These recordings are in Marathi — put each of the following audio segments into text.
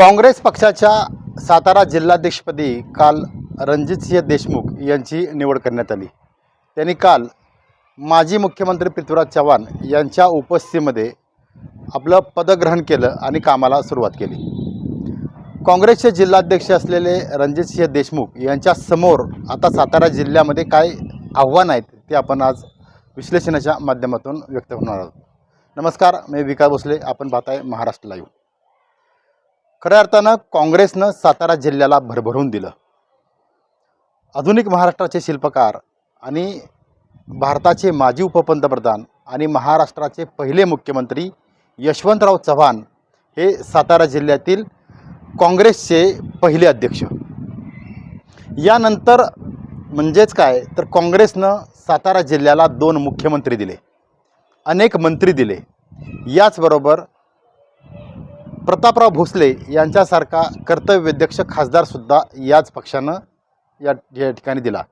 काँग्रेस पक्षाच्या सातारा जिल्हाध्यक्षपदी काल रणजितसिंह देशमुख यांची निवड करण्यात आली. त्यांनी काल माजी मुख्यमंत्री पृथ्वीराज चव्हाण यांच्या उपस्थितीमध्ये आपलं पदग्रहण केलं आणि कामाला सुरुवात केली. काँग्रेसचे जिल्हाध्यक्ष असलेले रणजितसिंह देशमुख यांच्या समोर आता सातारा जिल्ह्यामध्ये काय आव्हान आहेत ते आपण आज विश्लेषणाच्या माध्यमातून व्यक्त होणार आहोत. नमस्कार मी विकास भोसले आपण पाहताय महाराष्ट्र लाईव्ह खऱ्या अर्थानं काँग्रेसनं सातारा जिल्ह्याला भरभरून दिलं. आधुनिक महाराष्ट्राचे शिल्पकार आणि भारताचे माजी उपपंतप्रधान आणि महाराष्ट्राचे पहिले मुख्यमंत्री यशवंतराव चव्हाण हे सातारा जिल्ह्यातील काँग्रेसचे पहिले अध्यक्ष. यानंतर म्हणजेच काय? तर काँग्रेसनं सातारा जिल्ह्याला दोन मुख्यमंत्री दिले. अनेक मंत्री दिले. याचबरोबर प्रतापराव भोसले यांच्यासारखा कर्तव्यध्यक्ष खासदारसुद्धा याच पक्षानं या या ठिकाणी दिला.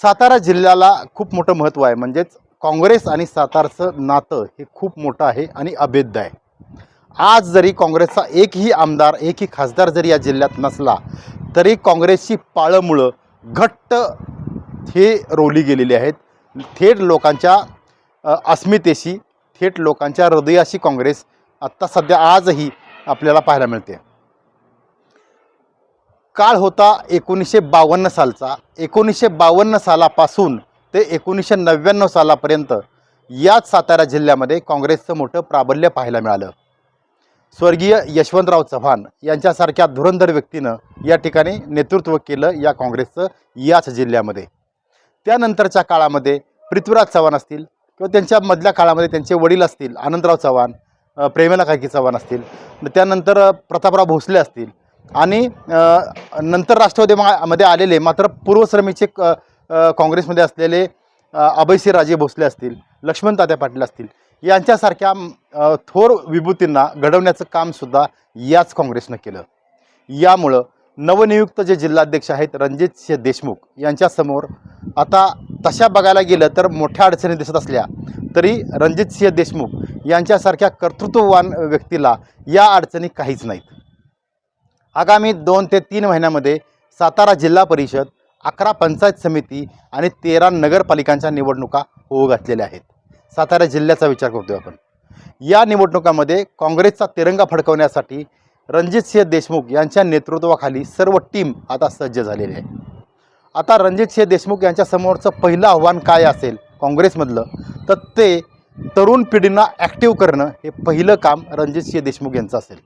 सातारा जिल्ह्याला खूप मोठं महत्त्व आहे. म्हणजेच काँग्रेस आणि सातारचं नातं हे खूप मोठं आहे आणि अभेद्य आहे. आज जरी काँग्रेसचा एकही आमदार एकही खासदार जरी या जिल्ह्यात नसला तरी काँग्रेसची पाळंमुळं घट्ट हे रोवली गेलेली आहेत. थेट लोकांच्या अस्मितेशी थेट लोकांच्या हृदयाशी काँग्रेस आत्ता सध्या आजही आपल्याला पाहायला मिळते. काळ होता एकोणीसशे बावन्न सालचा. एकोणीसशे बावन्न सालापासून ते एकोणीसशे नव्याण्णव सालापर्यंत याच सातारा जिल्ह्यामध्ये काँग्रेसचं मोठं प्राबल्य पाहायला मिळालं. स्वर्गीय यशवंतराव चव्हाण यांच्यासारख्या धुरंधर व्यक्तीनं या ठिकाणी नेतृत्व केलं या काँग्रेसचं याच जिल्ह्यामध्ये. त्यानंतरच्या काळामध्ये पृथ्वीराज चव्हाण असतील किंवा त्यांच्या मधल्या काळामध्ये त्यांचे वडील असतील आनंदराव चव्हाण प्रेमेला काकी चव्हाण असतील त्यानंतर प्रतापराव भोसले असतील. आणि नंतर राष्ट्रवादी मध्ये आलेले मात्र पूर्वश्रमीचे क- काँग्रेसमध्ये असलेले अ, अभयसिंह राजे भोसले असतील लक्ष्मण तात्या पाटील असतील यांच्यासारख्या थोर विभूतींना घडवण्याचं कामसुद्धा याच काँग्रेसनं केलं. यामुळं नवनियुक्त जे जिल्हाध्यक्ष आहेत रणजित सिंह देशमुख यांच्यासमोर आता तशा बघायला गेलं तर मोठ्या अडचणी दिसत असल्या तरी रणजित सिंह देशमुख यांच्यासारख्या कर्तृत्ववान व्यक्तीला या अडचणी काहीच नाहीत. आगामी दोन ते तीन महिन्यामध्ये सातारा जिल्हा परिषद अकरा पंचायत समिती आणि तेरा नगरपालिकांच्या निवडणुका होऊ घातलेल्या आहेत. सातारा जिल्ह्याचा विचार करतोय आपण. या निवडणुकामध्ये काँग्रेसचा तिरंगा फडकवण्यासाठी रणजितसिंह देशमुख यांच्या नेतृत्वाखाली सर्व टीम आता सज्ज झालेली आहे. आता रणजितसिंह देशमुख यांच्यासमोरचं पहिलं आव्हान काय असेल? काँग्रेसमधलं तर ते तरुण पिढींना ॲक्टिव्ह करणं हे पहिलं काम रणजितसिंह देशमुख यांचं असेल.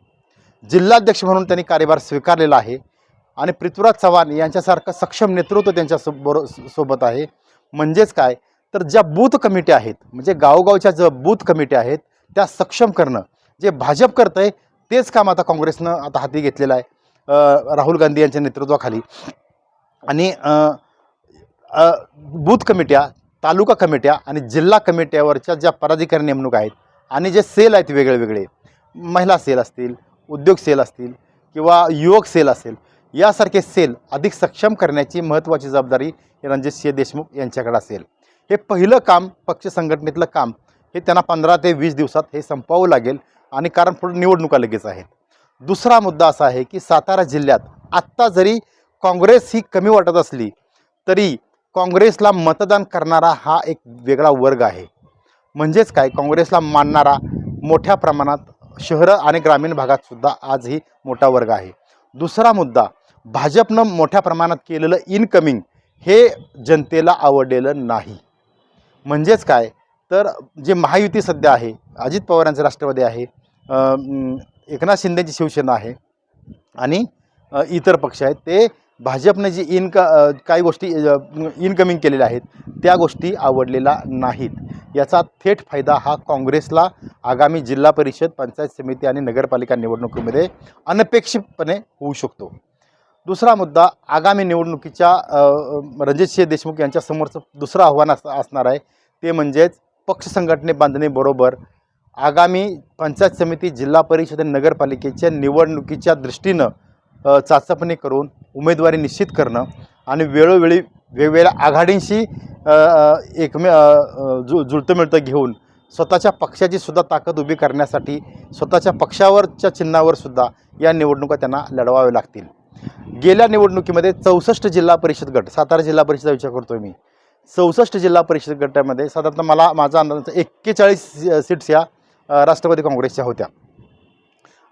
जिल्हाध्यक्ष म्हणून त्यांनी कार्यभार स्वीकारलेला आहे आणि पृथ्वीराज चव्हाण यांच्यासारखं सक्षम नेतृत्व त्यांच्या सो बरो सोबत आहे. म्हणजेच काय? तर ज्या बूथ कमिटी आहेत म्हणजे गावोगावच्या ज्या बूथ कमिटी आहेत त्या सक्षम करणं. जे भाजप करतं आहे तेच काम आता काँग्रेसनं आता हाती घेतलेलं आहे. राहुल गांधी यांच्या नेतृत्वाखाली. आणि बूथ कमिट्या तालुका कमिट्या आणि जिल्हा कमिट्यावरच्या ज्या पदाधिकारी नेमणूक आहेत आणि जे सेल आहेत वेगळे वेगळे महिला सेल असतील उद्योग सेल असतील किंवा युवक सेल असेल यासारखे सेल अधिक सक्षम करण्याची महत्त्वाची जबाबदारी रणजित सिंह देशमुख यांच्याकडे असेल. हे पहिलं काम पक्ष संघटनेतलं काम हे त्यांना पंधरा ते वीस दिवसात हे संपवावं लागेल आणि कारण पुढे निवडणुका लगेच आहेत. दुसरा मुद्दा असा आहे की सातारा जिल्ह्यात आत्ता जरी काँग्रेस ही कमी वाटत असली तरी काँग्रेसला मतदान करणारा हा एक वेगळा वर्ग आहे. म्हणजेच काय? काँग्रेसला मानणारा मोठ्या प्रमाणात शहरं आणि ग्रामीण भागातसुद्धा आजही मोठा वर्ग आहे. दुसरा मुद्दा भाजपनं मोठ्या प्रमाणात केलेलं इनकमिंग हे जनतेला आवडलेलं नाही. म्हणजेच काय? तर जे महायुती सध्या आहे अजित पवारांचं राष्ट्रवादी आहे एकनाथ शिंदेची शिवसेना आहे आणि इतर पक्ष आहेत ते भाजपने जी इनक काही गोष्टी इनकमिंग केलेल्या आहेत त्या गोष्टी आवडलेल्या नाहीत. याचा थेट फायदा हा काँग्रेसला आगामी जिल्हा परिषद पंचायत समिती आणि नगरपालिका निवडणुकीमध्ये अनपेक्षितपणे होऊ शकतो. दुसरा मुद्दा आगामी निवडणुकीच्या रणजितसिंह देशमुख यांच्यासमोरचं दुसरं आव्हान अस असणार आहे ते म्हणजेच पक्ष संघटने बांधणीबरोबर आगामी पंचायत समिती जिल्हा परिषद आणि नगरपालिकेच्या निवडणुकीच्या दृष्टीनं चाचपणी करून उमेदवारी निश्चित करणं आणि वेळोवेळी वेगवेगळ्या आघाडींशी एकमे जु जुळतं मिळतं घेऊन स्वतःच्या पक्षाची सुद्धा ताकद उभी करण्यासाठी स्वतःच्या पक्षावरच्या चिन्हावर सुद्धा या निवडणुका त्यांना लढवाव्या लागतील. गेल्या निवडणुकीमध्ये चौसष्ट जिल्हा परिषद गट सातारा जिल्हा परिषदचा विचार करतो मी. चौसष्ट जिल्हा परिषद गटामध्ये साधारणतः मला माझा अंदाज एक्केचाळीस सीट्स या राष्ट्रवादी काँग्रेसच्या होत्या.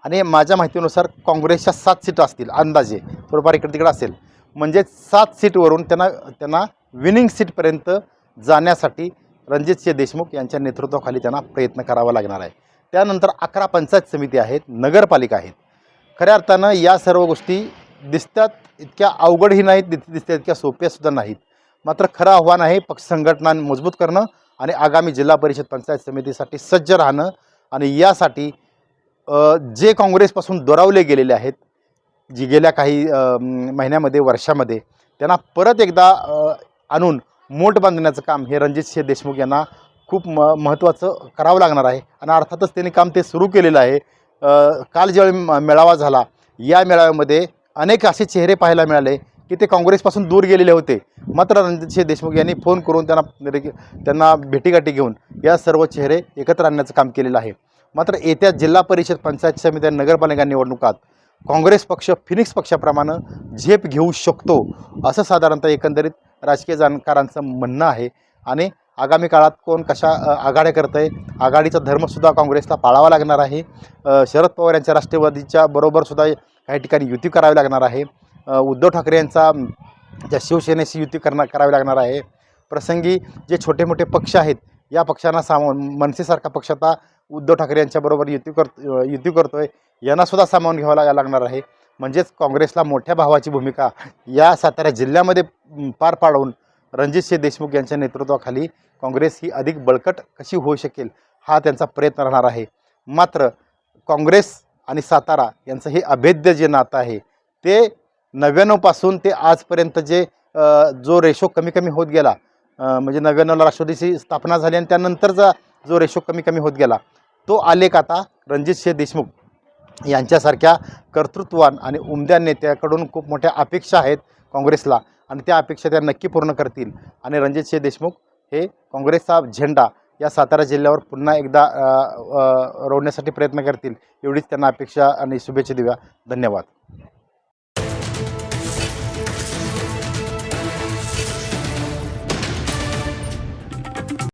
आणि माझ्या माहितीनुसार काँग्रेसच्या सात सीट असतील अंदाजे. थोडंफार इकडे तिकडे असेल. म्हणजे सात सीटवरून त्यांना त्यांना विनिंग सीटपर्यंत जाण्यासाठी रणजितसिंह देशमुख यांच्या नेतृत्वाखाली त्यांना प्रयत्न करावा लागणार आहे. त्यानंतर अकरा पंचायत समिती आहेत नगरपालिका आहेत. खऱ्या अर्थानं या सर्व गोष्टी दिसतात इतक्या अवघडही नाहीत दिस दिसतात इतक्या सोप्यासुद्धा नाहीत. मात्र खरं आव्हान आहे पक्ष संघटना मजबूत करणं आणि आगामी जिल्हा परिषद पंचायत समितीसाठी सज्ज राहणं आणि यासाठी जे काँग्रेसपासून दुरावले गेलेले आहेत जी गेल्या काही महिन्यामध्ये वर्षामध्ये त्यांना परत एकदा आणून मोठ बांधण्याचं काम हे रणजितसिंह देशमुख यांना खूप म महत्त्वाचं करावं लागणार आहे. आणि अर्थातच त्यांनी काम ते सुरू केलेलं आहे. काल ज्यावेळी मेळावा झाला या मेळाव्यामध्ये अनेक असे चेहरे पाहायला मिळाले की ते काँग्रेसपासून दूर गेलेले होते. मात्र रणजितसिंह देशमुख यांनी फोन करून त्यांना त्यांना भेटीगाठी घेऊन या सर्व चेहरे एकत्र आणण्याचं काम केलेलं आहे. मात्र येत्या जिल्हा परिषद पंचायत समिती आणि नगरपालिका निवडणुकात काँग्रेस पक्ष फिनिक्स पक्षाप्रमाणे झेप घेऊ शकतो असं साधारणतः एकंदरीत राजकीय जाणकारांचं म्हणणं आहे. आणि आगामी काळात कोण कशा आघाड्या करत आहे आघाडीचा धर्मसुद्धा काँग्रेसला पाळावा लागणार आहे. शरद पवार यांच्या राष्ट्रवादीच्या बरोबरसुद्धा काही ठिकाणी युती करावी लागणार आहे. उद्धव ठाकरे यांचा ज्या शिवसेनेशी युती करणार करावी लागणार आहे. प्रसंगी जे छोटे मोठे पक्ष आहेत या पक्षांना सामावून मनसेसारखा पक्ष आता उद्धव ठाकरे यांच्याबरोबर युती कर युती करतो आहे यांनासुद्धा सामावून घ्यावं लागा लागणार आहे. म्हणजेच काँग्रेसला मोठ्या भावाची भूमिका या सातारा जिल्ह्यामध्ये पार पाडून रणजितसिंह देशमुख यांच्या नेतृत्वाखाली काँग्रेस ही अधिक बळकट कशी होऊ शकेल हा त्यांचा प्रयत्न राहणार आहे. मात्र काँग्रेस आणि सातारा यांचं हे अभेद्य जे नातं आहे ते नव्याण्णवपासून ते आजपर्यंत जे जो रेशो कमी कमी होत गेला म्हणजे नव्याण्णवला राष्ट्रवादीची स्थापना झाली आणि त्यानंतरचा जो रेशो कमी कमी होत गेला तो आलेख आता रणजित सिंह देशमुख यांच्यासारख्या कर्तृत्वान आणि उमद्या नेत्याकडून खूप मोठ्या अपेक्षा आहेत काँग्रेसला आणि त्या अपेक्षा त्या नक्की पूर्ण करतील. आणि रणजित सिंह देशमुख हे काँग्रेसचा झेंडा या सातारा जिल्ह्यावर पुन्हा एकदा रोवण्यासाठी प्रयत्न करतील एवढीच त्यांना अपेक्षा आणि शुभेच्छा देऊया. धन्यवाद.